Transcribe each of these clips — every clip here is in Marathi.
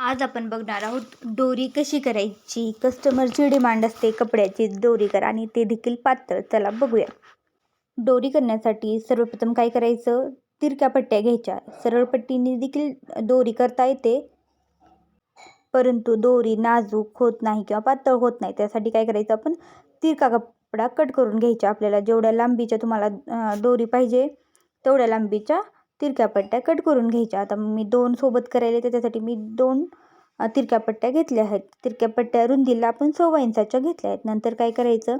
आज आपण बघणार आहोत दोरी कशी करायची? कस्टमरची डिमांड असते कपड्याची दोरी करा आणि ते देखील पातळ. चला बघूया. दोरी करण्यासाठी सर्वप्रथम काय करायचं? तिरक्या पट्ट्या घ्यायच्या. सरळ पट्टीने देखील दोरी करता येते. परंतु दोरी नाजूक होत नाही किंवा पातळ होत नाही. त्यासाठी काय करायचं आपण? तिरका कपडा कट करून घ्यायचा. आपल्याला जेवढ्या लांबीच्या तुम्हाला दोरी पाहिजे तेवढ्या लांबीच्या तिरक्या पट्ट्या कट करून घ्यायच्या. आता मी दोन सोबत करायला त्याच्यासाठी मी दोन तिरक्या पट्ट्या घेतल्या आहेत. तिरक्या पट्ट्या रुंदीला आपण सव्वा इंचाच्या घेतल्या आहेत. नंतर काय करायचं?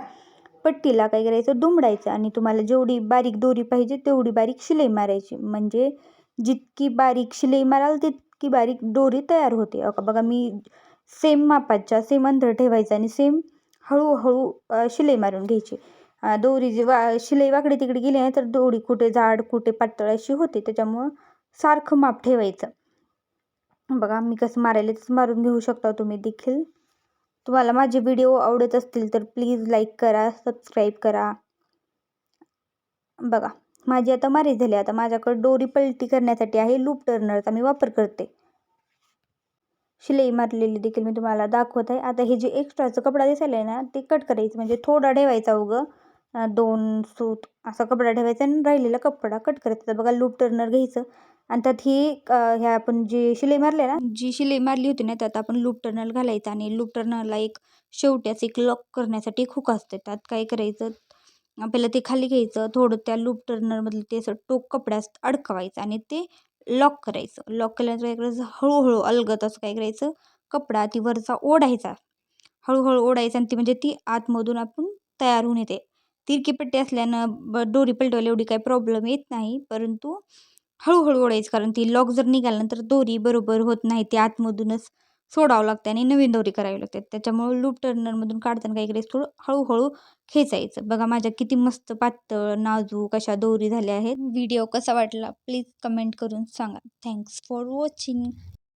पट्टीला काय करायचं? दुमडायचं आणि तुम्हाला जेवढी बारीक दोरी पाहिजे तेवढी बारीक शिलाई मारायची. म्हणजे जितकी बारीक शिलाई माराल तितकी बारीक दोरी तयार होते. बघा मी सेम मापाच्या सेम अंतर ठेवायचं आणि सेम हळूहळू शिलाई मारून घ्यायची. दोरी जी वा शिलाई वाकडे तिकडे गेली नाही तर दोरी कुठे जाड कुठे पातळ अशी होते त्याच्यामुळं सारखं माप ठेवायचं. बघा मी कसं मारायला तसं मारून घेऊ शकता तुम्ही देखील. तुम्हाला माझे व्हिडिओ आवडत असतील तर प्लीज लाईक करा सबस्क्राईब करा. बघा माझी आता मारी झाली आता माझ्याकडे दोरी पलटी करण्यासाठी आहे लूप टर्नरचा मी वापर करते. शिलाई मारलेली देखील मी तुम्हाला दाखवत आहे. आता हे जे एक्स्ट्राचं कपडा दिसायला आहे ना ते कट करायचं म्हणजे थोडा ठेवायचा उगं. दोन सूत असा कपडा ठेवायचा आणि राहिलेला कपडा कट करायचा. बघा लूप टर्नर घ्यायचं आणि त्यात ही ह्या आपण जी शिलाई मारली ना जी शिलाई मारली होती ना त्यात आपण लूप टर्नर घालायचं आणि लूप टर्नरला एक शेवट्याच एक लॉक करण्यासाठी खूक असते. त्यात काय करायचं आपल्याला ते खाली घ्यायचं थोडं त्या लूप टर्नरमधलं ते असं टोक कपड्यात अडकवायचं आणि ते लॉक करायचं. लॉक केल्यानंतर काय करायचं हळूहळू अलगत असं काय करायचं कपडा ती वरचा ओढायचा. हळूहळू ओढायचा आणि ती म्हणजे ती आतमधून आपण तयार होऊन येते. तिरकी पट्टी असल्यानं ब दोरी पलटवायला एवढी काही प्रॉब्लेम येत नाही. परंतु हळूहळू ओढायचं कारण ती लॉक जर निघाल्यानंतर दोरी बरोबर होत नाही. ती आतमधूनच सोडावं लागते आणि नवीन दोरी करावी लागते त्याच्यामुळे लूप टर्नरमधून काढताना काही इकडे थोडं हळूहळू खेचायचं. बघा माझ्या किती मस्त पातळ नाजूक अशा दोरी झाल्या आहेत. व्हिडिओ कसा वाटला? प्लीज कमेंट करून सांगा. Thanks for watching